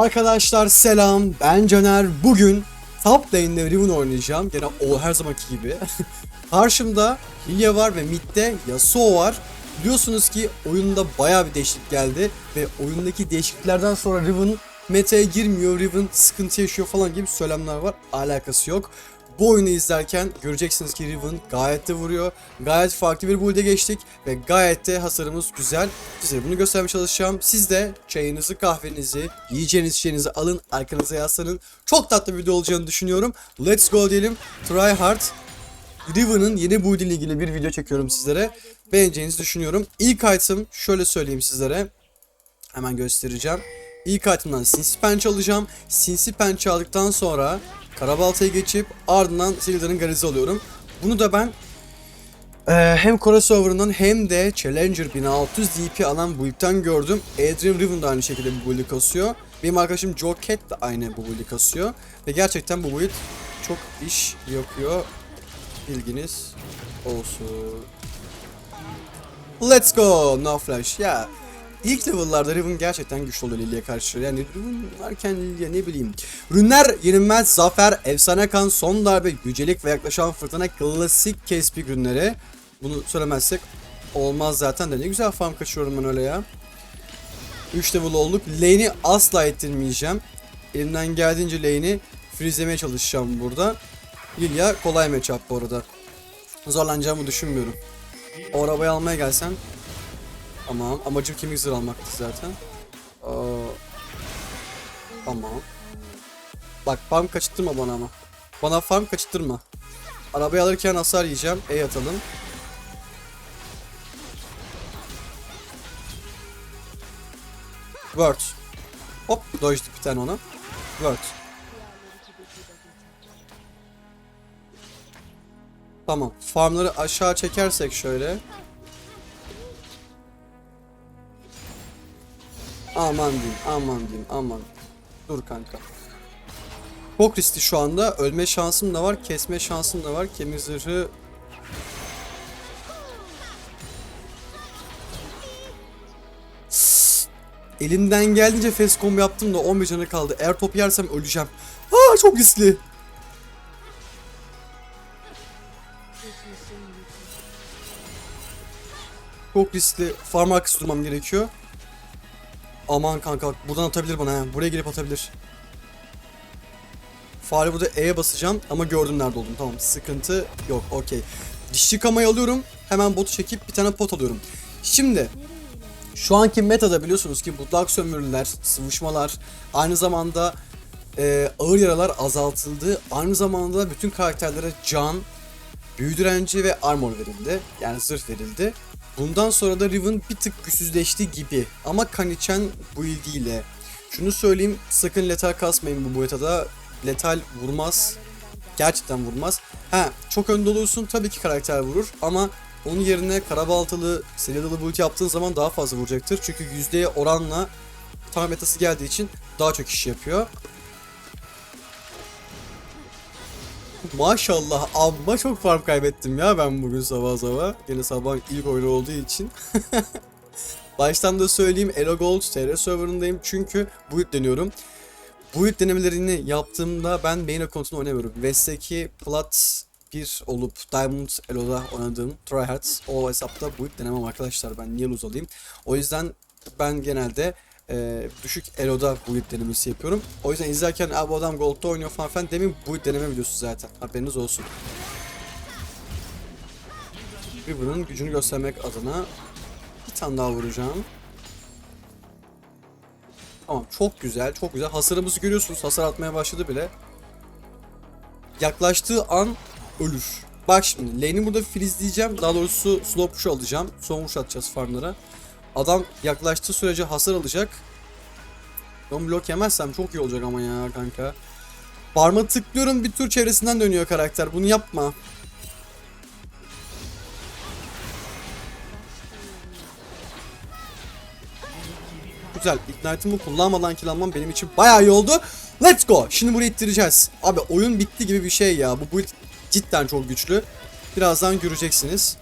Arkadaşlar selam ben Caner. Bugün top lane'de Riven oynayacağım. Gene o her zamanki gibi. Karşımda Lilia var ve midde Yasuo var. Biliyorsunuz ki oyunda baya bir değişiklik geldi ve oyundaki değişikliklerden sonra Riven meta'ya girmiyor Riven sıkıntı yaşıyor falan gibi söylemler var. Alakası yok bu oyunu izlerken göreceksiniz ki Riven gayet de vuruyor. Gayet farklı bir build'e geçtik ve gayet de hasarımız güzel. Size bunu göstermeye çalışacağım. Siz de çayınızı, kahvenizi, yiyeceğiniz şeyinizi alın, arkanıza yaslanın. Çok tatlı bir video olacağını düşünüyorum. Let's go diyelim. Try hard. Riven'ın yeni build ile ilgili bir video çekiyorum sizlere. Beğeneceğinizi düşünüyorum. İlk item şöyle söyleyeyim sizlere. Hemen göstereceğim. İlk item'dan Sinsi Penç alacağım. Sinsi Penç aldıktan sonra Karabalta'ya geçip ardından Sildar'ın Garizi alıyorum. Bunu da ben eee, hem crossover'ından hem de Challenger 1600 DP alan build'den gördüm. Adrian Riven de aynı şekilde bu build'i kasıyor. Benim arkadaşım Joe Cat de aynı bu build'i kasıyor. Ve gerçekten bu build çok iş yapıyor. Bilginiz olsun. Let's go! No flash. Ya ilk level'larda Riven gerçekten güçlü oluyor Lilia'ya karşı. Yani Riven varken Lilia ne bileyim. Ürünler yenilmez, zafer, efsane kan, son darbe, yücelik ve yaklaşan fırtına klasik kespi ürünleri. Bunu söylemezsek olmaz zaten de ne güzel farm kaçıyorum ben öyle ya. 3 level olduk. Lane'i asla ettirmeyeceğim. Elimden geldiğince lane'i freezelemeye çalışacağım burada. Lilia kolay matchup bu arada. Zorlanacağımı düşünmüyorum. O arabayı almaya gelsen Tamam. Amacım kemik zırh almaktı zaten. Aa, tamam. Bak farm kaçırtma bana ama. Bana farm kaçırtma. Arabayı alırken hasar yiyeceğim. E atalım. Word. Hop dojdik bir tane ona. Word. Tamam. Farmları aşağı çekersek şöyle. Aman diyeyim, aman diyeyim, aman. Dur kanka. Çok riskli şu anda. Ölme şansım da var, kesme şansım da var. Kemik zırhı... Elimden geldiğince fast combo yaptım da 11 canı kaldı. Eğer top yersem öleceğim. Aa çok riskli. Çok riskli. Farm arkası gerekiyor. Aman kanka buradan atabilir bana ha. Buraya gelip atabilir. Fare burada E'ye basacağım ama gördüm nerede oldum. Tamam sıkıntı yok okey. Dişli kamayı alıyorum. Hemen botu çekip bir tane pot alıyorum. Şimdi şu anki metada biliyorsunuz ki butlak sömürüler, sıvışmalar, aynı zamanda e, ağır yaralar azaltıldı. Aynı zamanda bütün karakterlere can, büyü direnci ve armor verildi. Yani zırh verildi. Bundan sonra da Riven bir tık güçsüzleşti gibi. Ama Kanichan build'iyle. Şunu söyleyeyim sakın letal kasmayın bu boyutada. Letal vurmaz. Gerçekten vurmaz. Ha çok önde olursun tabii ki karakter vurur ama onun yerine karabaltalı, Seladalı build yaptığın zaman daha fazla vuracaktır. Çünkü yüzdeye oranla tam metası geldiği için daha çok iş yapıyor. Maşallah amma çok farm kaybettim ya ben bugün sabah sabah. Yine sabah ilk oyunu olduğu için. Baştan da söyleyeyim Elo Gold TR serverındayım çünkü build deniyorum. Build denemelerini yaptığımda ben main account'unu oynamıyorum. West'teki Plat 1 olup Diamond Elo'da oynadığım Tryhard o hesapta build denemem arkadaşlar ben niye lose. O yüzden ben genelde e, düşük Elo'da build denemesi yapıyorum. O yüzden izlerken abi adam Gold'da oynuyor falan filan demin build deneme videosu zaten. Haberiniz olsun. Riven'ın gücünü göstermek adına bir tane daha vuracağım. Tamam çok güzel çok güzel. Hasarımızı görüyorsunuz. Hasar atmaya başladı bile. Yaklaştığı an ölür. Bak şimdi lane'i burada freezleyeceğim. Daha doğrusu slow push alacağım. Son vuruş atacağız farmlara. Adam yaklaştığı sürece hasar alacak. Ben blok yemezsem çok iyi olacak ama ya kanka. Parma tıklıyorum bir tur çevresinden dönüyor karakter. Bunu yapma. Güzel. Ignite'ımı kullanmadan kill almam benim için bayağı iyi oldu. Let's go. Şimdi burayı ittireceğiz. Abi oyun bitti gibi bir şey ya. Bu build cidden çok güçlü. Birazdan göreceksiniz.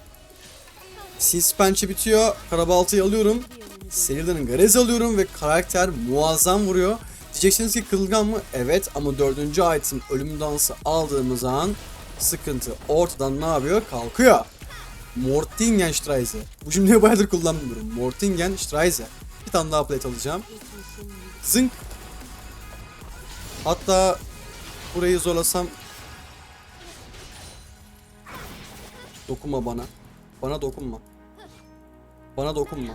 Sis pençe bitiyor. Karabaltayı alıyorum. Serila'nın garezi alıyorum ve karakter muazzam vuruyor. Diyeceksiniz ki kırılgan mı? Evet ama dördüncü item ölüm dansı aldığımız an sıkıntı ortadan ne yapıyor? Kalkıyor. Mortingen Streise. Bu cümleyi bayağıdır kullanmıyorum. Mortingen Streise. Bir tane daha plate alacağım. Zınk. Hatta burayı zorlasam Dokunma bana. Bana dokunma. Bana dokunma.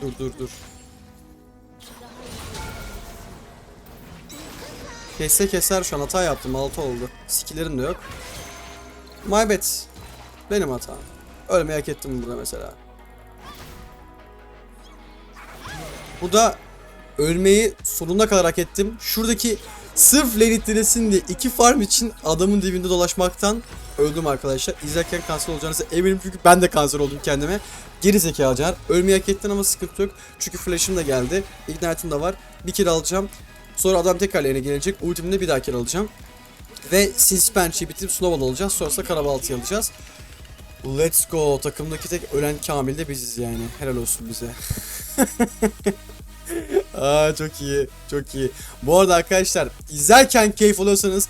Dur dur dur. Kesse keser şu an hata yaptım 6 oldu. Skillerim de yok. My bad. Benim hatam. Ölmeyi hak ettim burada mesela. Bu da ölmeyi sonuna kadar hak ettim. Şuradaki sırf lane ittiresin diye iki farm için adamın dibinde dolaşmaktan öldüm arkadaşlar. İzlerken kanser olacağınıza eminim çünkü ben de kanser oldum kendime. Geri zekalı Caner. Ölmeyi hak ettin ama sıkıntı yok. Çünkü flash'ım da geldi. Ignite'ım da var. Bir kill alacağım. Sonra adam tekrar lane'e gelecek. Ultimde bir daha kill alacağım. Ve Sinspench'i bitirip Snowball alacağız. Sonrasında Karabaltı'yı alacağız. Let's go. Takımdaki tek ölen Kamil de biziz yani. Helal olsun bize. Aa çok iyi. Çok iyi. Bu arada arkadaşlar izlerken keyif alıyorsanız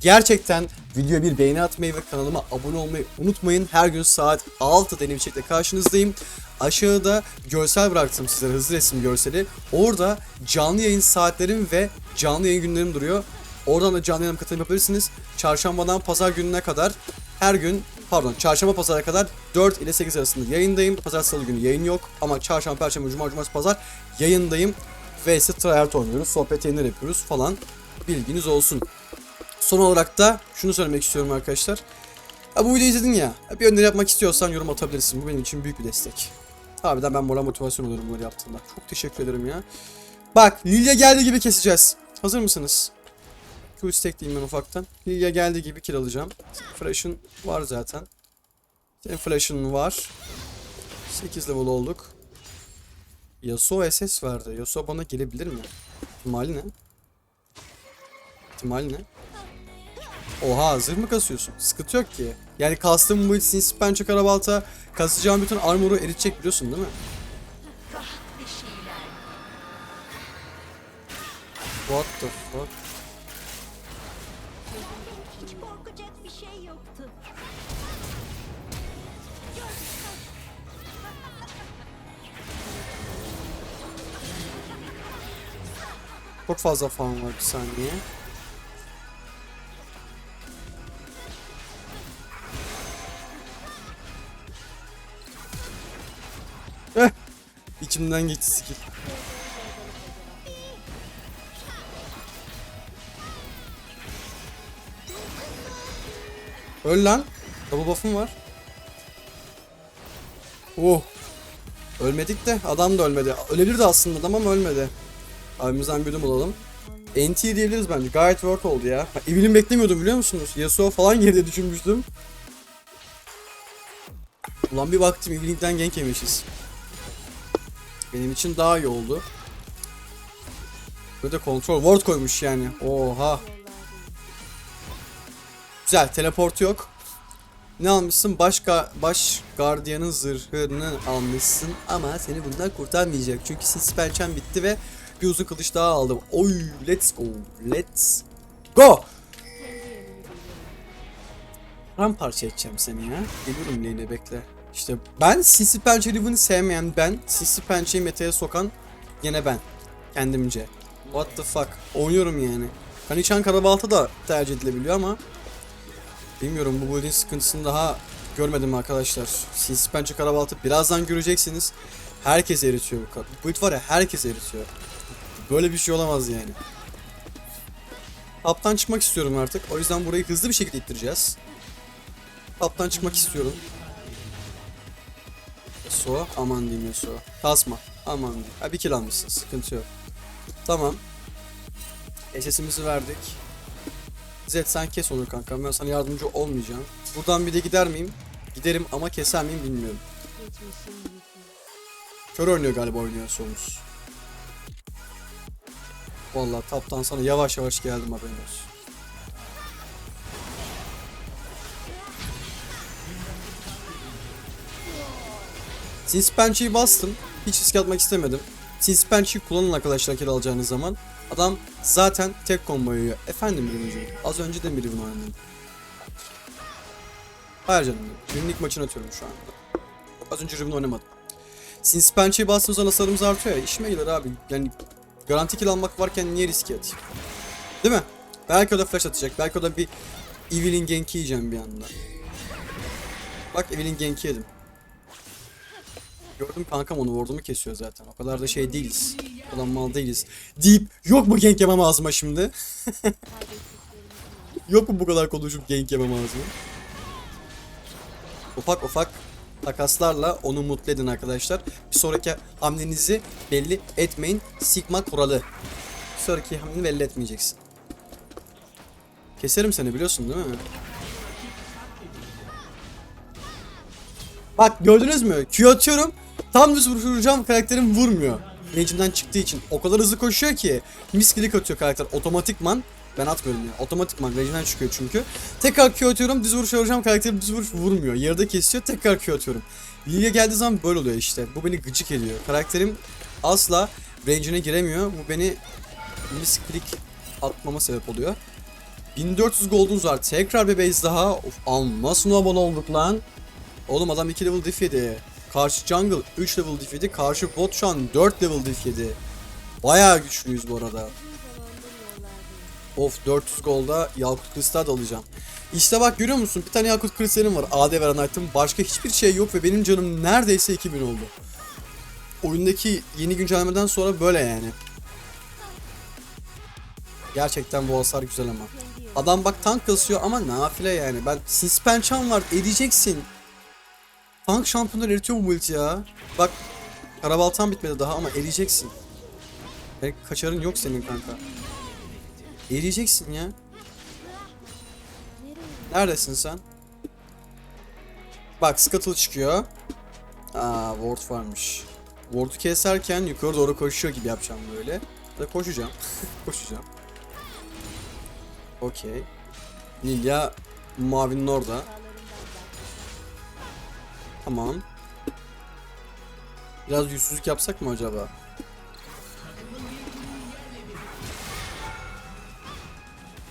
gerçekten videoya bir beğeni atmayı ve kanalıma abone olmayı unutmayın. Her gün saat 6'da yeni bir şekilde karşınızdayım. Aşağıda görsel bıraktım sizlere hızlı resim görseli. Orada canlı yayın saatlerim ve canlı yayın günlerim duruyor. Oradan da canlı yayına katılım yapabilirsiniz. Çarşambadan pazar gününe kadar her gün pardon çarşamba pazara kadar 4 ile 8 arasında yayındayım. Pazar salı günü yayın yok ama çarşamba, perşembe, cuma, cumartesi, pazar yayındayım. İse tryhard oynuyoruz, sohbet yayınları yapıyoruz falan. Bilginiz olsun. Son olarak da şunu söylemek istiyorum arkadaşlar. Ha, bu videoyu izledin ya. Bir öneri yapmak istiyorsan yorum atabilirsin. Bu benim için büyük bir destek. Harbiden ben moral motivasyon oluyorum bunları yaptığımda. Çok teşekkür ederim ya. Bak Lilia geldiği gibi keseceğiz. Hazır mısınız? Q stack diyeyim ben ufaktan. Lilia geldiği gibi kill alacağım. Flash'ın var zaten. Senin flash'ın var. 8 level olduk. Yasuo SS verdi. Yasuo bana gelebilir mi? İhtimali ne? İhtimali ne? Oha zırh mı kasıyorsun? Sıkıntı yok ki. Yani kastım bu sinsi pençe karabalta kasacağım bütün armoru eritecek biliyorsun değil mi? What the fuck? Çok fazla fan var bir saniye. Eh, içimden geçti skill. Öl lan. Double buff'um var. Oh. Ölmedik de adam da ölmedi. Ölebilirdi aslında adam ama ölmedi. Abimizden bir ödüm alalım. NT diyebiliriz bence. Gayet work oldu ya. Ha, Evelyn beklemiyordum biliyor musunuz? Yasuo falan geride düşünmüştüm. Ulan bir baktım Evelyn'den gank yemişiz. Benim için daha iyi oldu. Böyle de control ward koymuş yani. Oha. Güzel teleport yok. Ne almışsın? Başka baş gardiyanın zırhını almışsın ama seni bundan kurtarmayacak. Çünkü sis pençem bitti ve bir uzun kılıç daha aldım. Oy, let's go. Let's go. Ramparça edeceğim seni ya. Geliyorum lane'e bekle. İşte ben Sisi Pençe sevmeyen ben, Sisi Pençe'yi meta'ya sokan yine ben. Kendimce. What the fuck. Oynuyorum yani. Kanichan Karabalta da tercih edilebiliyor ama Bilmiyorum bu build'in sıkıntısını daha görmedim arkadaşlar. Sinsi Pençe Karabaltı birazdan göreceksiniz. Herkes eritiyor. Bu build var ya herkes eritiyor. Böyle bir şey olamaz yani. Taptan çıkmak istiyorum artık. O yüzden burayı hızlı bir şekilde ittireceğiz. Taptan çıkmak istiyorum. Yasuo. Aman diyeyim Yasuo. Kasma. Aman diyeyim. Ha bir kill almışsın. Sıkıntı yok. Tamam. SS'imizi verdik. Zed sen kes onu kanka. Ben sana yardımcı olmayacağım. Buradan bir de gider miyim? Giderim ama keser miyim bilmiyorum. Kör oynuyor galiba oynuyor sonumuz. Vallahi taptan sana yavaş yavaş geldim haberin olsun. Since pençeyi bastım. Hiç risk atmak istemedim. Sinsi Pençe'yi kullanın arkadaşlar kill alacağınız zaman. Adam zaten tek combo yiyor. Efendim Riven'cum. Az önce de mi Riven oynadın? Hayır canım. Günlük maçını atıyorum şu anda. Az önce Riven oynamadım. Sinsi Pençe'yi bastığımızda hasarımız artıyor ya. İşime gelir abi. Yani garanti kill almak varken niye riske atayım? Değil mi? Belki o da flash atacak. Belki o da bir Evelyn Genk'i yiyeceğim bir anda. Bak Evelyn Genk'i yedim. Gördüm kankam onu vurdu mu kesiyor zaten. O kadar da şey değiliz. O kadar mal değiliz. Deyip yok mu gank yemem ağzıma şimdi? yok mu bu kadar konuşup gank yemem ağzıma? Ufak ufak takaslarla onu mutlu edin arkadaşlar. Bir sonraki hamlenizi belli etmeyin. Sigma kuralı. Bir sonraki hamleni belli etmeyeceksin. Keserim seni biliyorsun değil mi? Bak gördünüz mü? Q atıyorum. Tam düz vuracağım karakterim vurmuyor. Range'imden çıktığı için. O kadar hızlı koşuyor ki. Misklik atıyor karakter otomatikman. Ben atmıyorum ya. Otomatikman range'den çıkıyor çünkü. Tekrar Q atıyorum. Düz vuruş vuracağım karakterim düz vuruş vurmuyor. Yarıda kesiyor. Tekrar Q atıyorum. Lilia geldiği zaman böyle oluyor işte. Bu beni gıcık ediyor. Karakterim asla range'ine giremiyor. Bu beni misklik atmama sebep oluyor. 1400 gold'unuz var. Tekrar bir base daha. Of amma snowball olduk lan. Oğlum adam 2 level diff yedi. Karşı jungle 3 level diff yedi. Karşı bot şu an 4 level diff yedi. Bayağı güçlüyüz bu arada. Of 400 golda Yakut Kristal alacağım. İşte bak görüyor musun? Bir tane Yakut Kristal'im var. AD veren item. Başka hiçbir şey yok ve benim canım neredeyse 2000 oldu. Oyundaki yeni güncellemeden sonra böyle yani. Gerçekten bu hasar güzel ama. Adam bak tank kasıyor ama nafile yani. Ben suspension var edeceksin. Tank şampiyonları eritiyor bu ulti ya. Bak karabaltan bitmedi daha ama eriyeceksin. Yani kaçarın yok senin kanka. Eriyeceksin ya. Neredesin sen? Bak Scuttle çıkıyor. Aa Ward varmış. Ward'u keserken yukarı doğru koşuyor gibi yapacağım böyle. Ve koşacağım. koşacağım. Okey. Lilia mavinin orada. Tamam. Biraz yüzsüzlük yapsak mı acaba?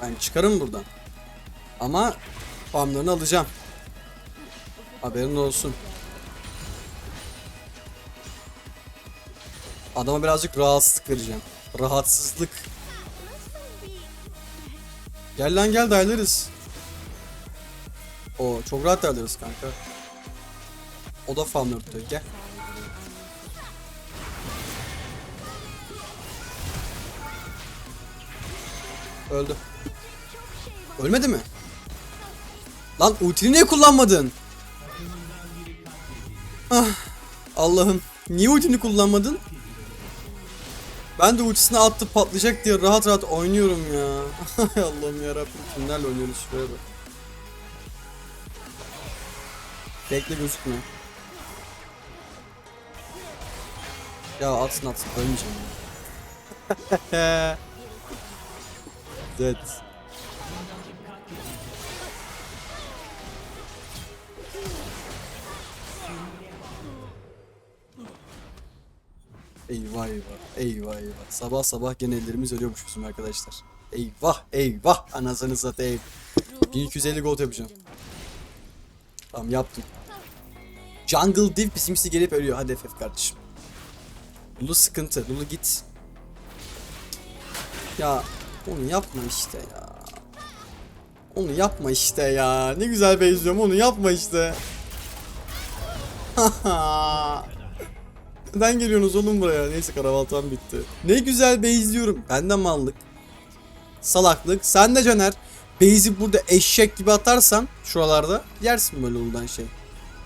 Ben çıkarım buradan. Ama farmlarını alacağım. Haberin olsun. Adama birazcık rahatsızlık vereceğim. Rahatsızlık. Gel lan gel daylarız. O çok rahat daylarız kanka. O da farmları tutuyor. Gel. Öldü. Ölmedi mi? Lan ultini niye kullanmadın? Ah, Allah'ım. Niye ultini kullanmadın? Ben de ultisini attı patlayacak diye rahat rahat oynuyorum ya. Allah'ım yarabbim kimlerle oynuyoruz şuraya bak. Bekle gözükme. Ya atsın atsın ölmeyeceğim. Dead. Eyvah eyvah. Eyvah eyvah. Sabah sabah gene ellerimiz ölüyormuş bizim arkadaşlar. Eyvah eyvah. Anasını satayım. 1250 gold yapacağım. Tamam yaptım. Jungle Div bizimkisi gelip ölüyor. Hadi FF kardeşim. Lulu sıkıntı. Lulu git. Ya onu yapma işte ya. Onu yapma işte ya. Ne güzel benziyorum onu yapma işte. Neden geliyorsunuz oğlum buraya? Neyse karavaltam bitti. Ne güzel bezliyorum. Benden mallık. Salaklık. Sen de Caner. Base'i burada eşek gibi atarsan şuralarda yersin böyle oldan şey.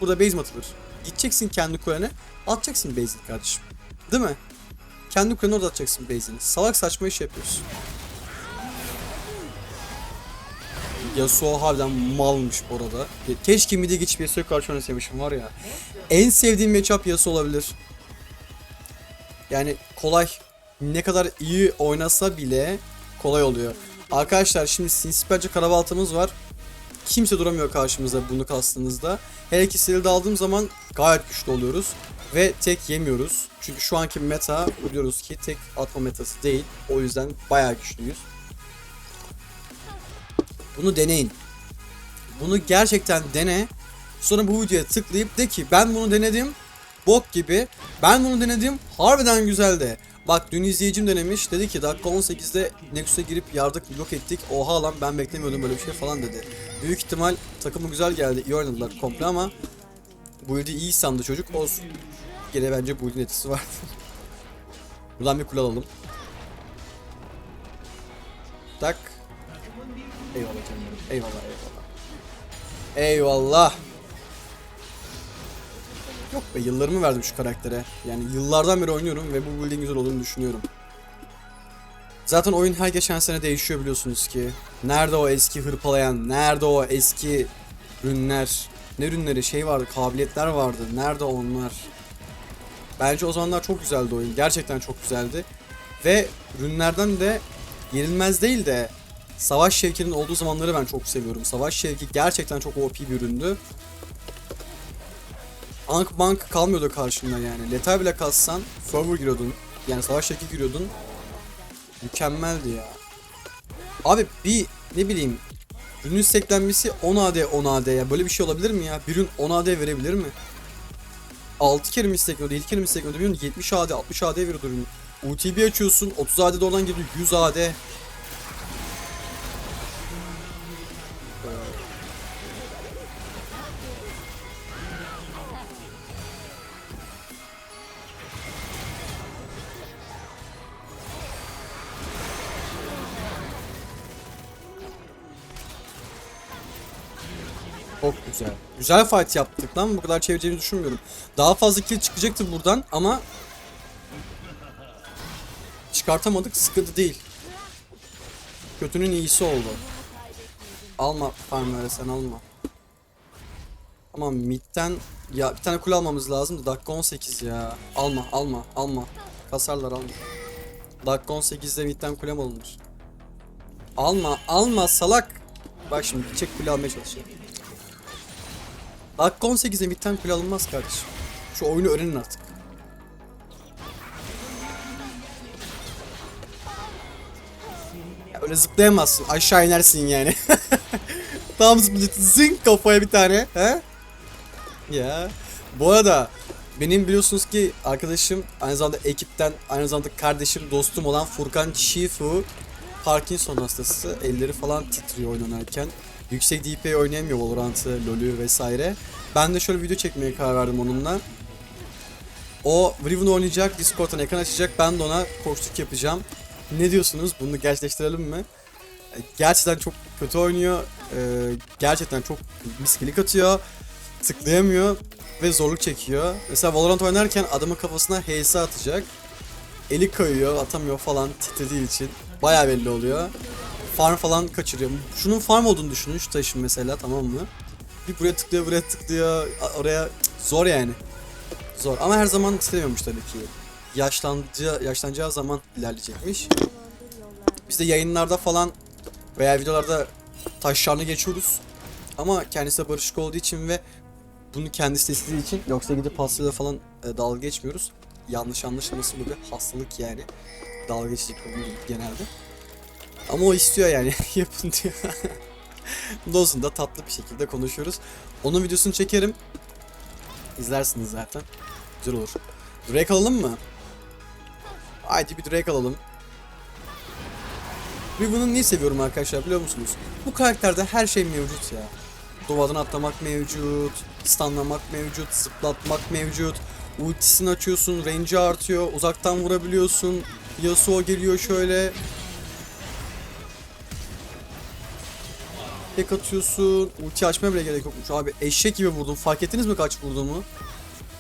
Burada base atılır? Gideceksin kendi kulene. Atacaksın base'ini kardeşim. Değil mi? Kendi kulene orada atacaksın base'ini. Salak saçma iş yapıyorsun. Yasuo harbiden malmış bu arada. Keşke mid'e geçip Yasuo'ya karşı oynasaymışım var ya. En sevdiğim matchup Yasuo olabilir. Yani kolay. Ne kadar iyi oynasa bile kolay oluyor. Arkadaşlar şimdi Sinsiperce karabaltamız var. Kimse duramıyor karşımızda bunu kastığınızda. Her iki silahı aldığım zaman gayet güçlü oluyoruz. Ve tek yemiyoruz. Çünkü şu anki meta biliyoruz ki tek atma metası değil. O yüzden bayağı güçlüyüz. Bunu deneyin. Bunu gerçekten dene. Sonra bu videoya tıklayıp de ki ben bunu denedim. Bok gibi. Ben bunu denedim. Harbiden güzeldi. Bak dün izleyicim denemiş. Dedi ki dakika 18'de Nexus'a girip yardık yok ettik. Oha lan ben beklemiyordum böyle bir şey falan dedi. Büyük ihtimal takımı güzel geldi. iyi oynadılar komple ama Build'i iyi sandı çocuk. Olsun. Gene bence Build'in etkisi var. Buradan bir kule alalım. Tak. Eyvallah canım. Eyvallah eyvallah. Eyvallah. Yok be yıllarımı verdim şu karaktere. Yani yıllardan beri oynuyorum ve bu build'in güzel olduğunu düşünüyorum. Zaten oyun her geçen sene değişiyor biliyorsunuz ki. Nerede o eski hırpalayan, nerede o eski ürünler, ne ürünleri şey vardı, kabiliyetler vardı. Nerede onlar? Bence o zamanlar çok güzeldi oyun. Gerçekten çok güzeldi. Ve ürünlerden de yenilmez değil de savaş şevkinin olduğu zamanları ben çok seviyorum. Savaş şevki gerçekten çok OP bir üründü. Ank bank kalmıyordu karşında yani. Letal bile kassan server giriyordun. Yani savaş şevki giriyordun. Mükemmeldi ya. Abi bir ne bileyim ürünün steklenmesi 10 AD 10 AD ya böyle bir şey olabilir mi ya? Bir ürün 10 AD verebilir mi? 6 kere mi istekliyordu, 7 kere mi istekliyordu bilmiyorum 70 AD, 60 AD veriyordu ürün. UTB açıyorsun, 30 AD de oradan geliyor, 100 AD. Çok güzel. Güzel fight yaptık lan bu kadar çevireceğimi düşünmüyorum. Daha fazla kill çıkacaktı buradan ama çıkartamadık sıkıntı değil. Kötünün iyisi oldu. Alma farmları sen alma. Tamam midden ya bir tane kule almamız lazım da dakika 18 ya. Alma alma alma. Kasarlar alma. Dakika 18'de midden kule mi alınır? Alma alma salak. Bak şimdi çek kule almaya çalışıyor. Dakika 18'e midden kule alınmaz kardeşim. Şu oyunu öğrenin artık. Ya öyle zıplayamazsın. Aşağı inersin yani. Tam zıplayacaksın. Zing kafaya bir tane. He? Ya. Bu arada benim biliyorsunuz ki arkadaşım aynı zamanda ekipten aynı zamanda kardeşim dostum olan Furkan Şifu Parkinson hastası. Elleri falan titriyor oynanırken. Yüksek DP oynayamıyor Valorant'ı, LoL'ü vesaire. Ben de şöyle video çekmeye karar verdim onunla. O Riven oynayacak, Discord'dan ekran açacak. Ben de ona koçluk yapacağım. Ne diyorsunuz? Bunu gerçekleştirelim mi? E, Gerçekten çok kötü oynuyor. E, Gerçekten çok miskilik atıyor. Tıklayamıyor ve zorluk çekiyor. Mesela Valorant oynarken adamın kafasına HS atacak. Eli kayıyor, atamıyor falan titrediği için. Bayağı belli oluyor. Farm falan kaçırıyor. Şunun farm olduğunu düşünün şu taşın mesela tamam mı? Bir buraya tıklıyor, buraya tıklıyor. Oraya zor yani. Zor ama her zaman istemiyormuş tabii ki. Yaşlanacağı, yaşlanacağı zaman ilerleyecekmiş. Biz de yayınlarda falan veya videolarda taşlarını geçiyoruz. Ama kendisi de barışık olduğu için ve bunu kendisi istediği için yoksa gidip hastayla falan e, dalga geçmiyoruz. Yanlış anlaşılması bu bir hastalık yani. Dalga geçecek değil genelde. Ama o istiyor yani yapın diyor. Dostum da tatlı bir şekilde konuşuyoruz. Onun videosunu çekerim. İzlersiniz zaten. Güzel olur. Drake alalım mı? Haydi bir Drake alalım. Riven'ı niye seviyorum arkadaşlar biliyor musunuz? Bu karakterde her şey mevcut ya. Duvardan atlamak mevcut, stunlamak mevcut, zıplatmak mevcut. Ultisini açıyorsun, range'i artıyor, uzaktan vurabiliyorsun. Yasuo geliyor şöyle. Tek atıyorsun. Ulti açmaya bile gerek yokmuş. Abi eşek gibi vurdum. Fark ettiniz mi kaç vurduğumu?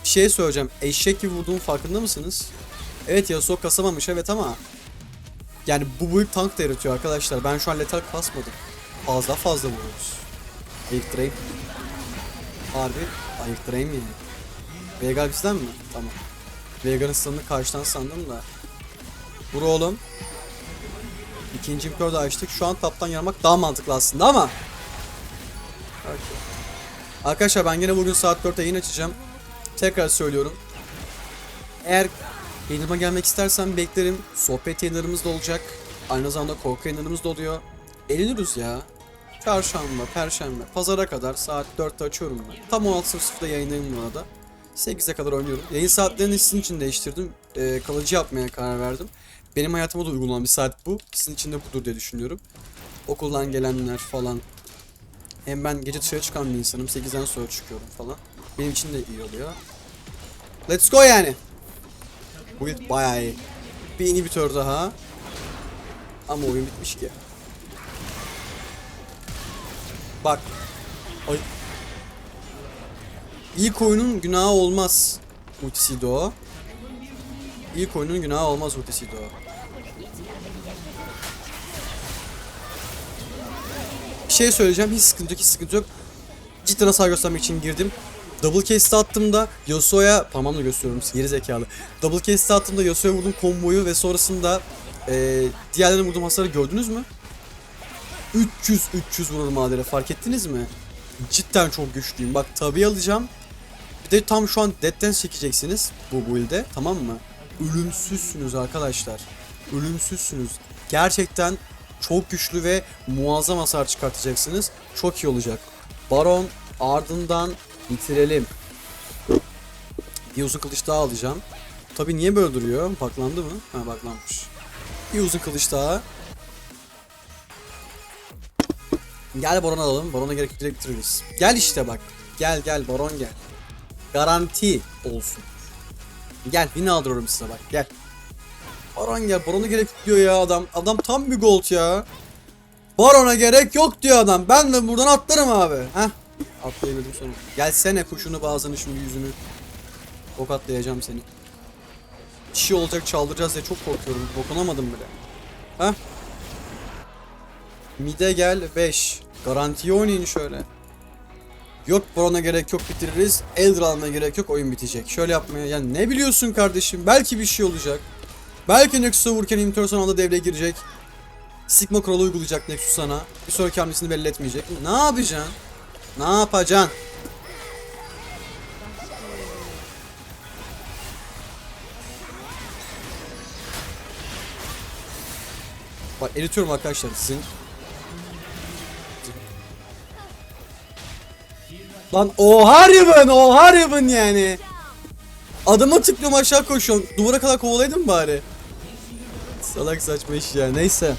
Bir şey söyleyeceğim. Eşek gibi vurduğumun farkında mısınız? Evet Yasuo kasamamış evet ama yani bu build tank da yaratıyor arkadaşlar. Ben şu an letal kasmadım. Fazla fazla vuruyoruz. Ayıktırayım. Harbi ayıktırayım yani. Veigar bizden mi? Tamam. Veigar'ın stun'ını karşıdan sandım da. Vur oğlum. İkinci da açtık. Şu an taptan yarmak daha mantıklı aslında ama. Arkadaşlar ben yine bugün saat 4'te yayın açacağım. Tekrar söylüyorum. Eğer yayınıma gelmek istersen beklerim. Sohbet yayınlarımız da olacak. Aynı zamanda korku yayınlarımız da oluyor. Eğleniriz ya. Çarşamba, perşembe, pazara kadar saat 4'te açıyorum ben. Tam 16.00'da yayındayım bu arada. 8'e kadar oynuyorum. Yayın saatlerini sizin için değiştirdim. Ee, kalıcı yapmaya karar verdim. Benim hayatıma da uygulanan bir saat bu. Sizin için de budur diye düşünüyorum. Okuldan gelenler falan. Hem ben gece dışarı çıkan bir insanım. 8'den sonra çıkıyorum falan. Benim için de iyi oluyor. Let's go yani. Bu build bayağı iyi. Bir inhibitor daha. Ama oyun bitmiş ki. Bak. Ay. İlk oyunun günahı olmaz. Ultisiydi o. İlk oyunun günahı olmaz ultisiydi o. şey söyleyeceğim. Hiç sıkıntı yok, hiç sıkıntı yok. Cidden hasar göstermek için girdim. Double case'de attığımda Yasuo'ya parmağımla gösteriyorum geri zekalı. Double case'de attığımda Yasuo'ya vurdum komboyu ve sonrasında eee diğerlerine vurduğum hasarı gördünüz mü? 300 300 vurur madere fark ettiniz mi? Cidden çok güçlüyüm. Bak tabi alacağım. Bir de tam şu an Dead'den çekeceksiniz bu build'e tamam mı? Ölümsüzsünüz arkadaşlar. Ölümsüzsünüz. Gerçekten çok güçlü ve muazzam hasar çıkartacaksınız. Çok iyi olacak. Baron ardından bitirelim. Bir uzun kılıç daha alacağım. Tabi niye böyle duruyor? Baklandı mı? Ha baklanmış. Bir uzun kılıç daha. Gel Baron alalım. Baron'a gerek direkt bitiririz. Gel işte bak. Gel gel Baron gel. Garanti olsun. Gel win aldırıyorum size bak gel. Baron gel. Baron'a gerek diyor ya adam. Adam tam bir gold ya. Baron'a gerek yok diyor adam. Ben de buradan atlarım abi. Heh. Atlayabildim sonra. Gelsene kuşunu bazını şimdi yüzünü. Ok atlayacağım seni. Bir şey olacak çaldıracağız diye çok korkuyorum. Dokunamadım bile. Heh. Mide gel 5. Garantiye oynayın şöyle. Yok Baron'a gerek yok bitiririz. Elder almaya gerek yok oyun bitecek. Şöyle yapmaya yani ne biliyorsun kardeşim? Belki bir şey olacak. Belki Nexus'a vururken Inter son anda devreye girecek. Sigma kuralı uygulayacak Nexus sana. Bir sonraki hamlesini belli etmeyecek. Ne yapacaksın? Ne yapacaksın? Bak eritiyorum arkadaşlar sizin. Lan oha Riven oha Riven yani. Adama tıklıyorum aşağı koşuyorum. Duvara kadar kovalaydın bari. Salak saçma iş ya neyse.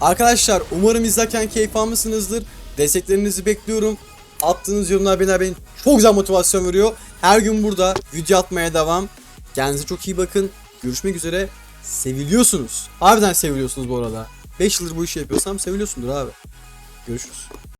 Arkadaşlar umarım izlerken keyif almışsınızdır. Desteklerinizi bekliyorum. Attığınız yorumlar beni, beni çok güzel motivasyon veriyor. Her gün burada video atmaya devam. Kendinize çok iyi bakın. Görüşmek üzere. Seviliyorsunuz. Harbiden seviliyorsunuz bu arada. 5 yıldır bu işi yapıyorsam seviliyorsundur abi. Görüşürüz.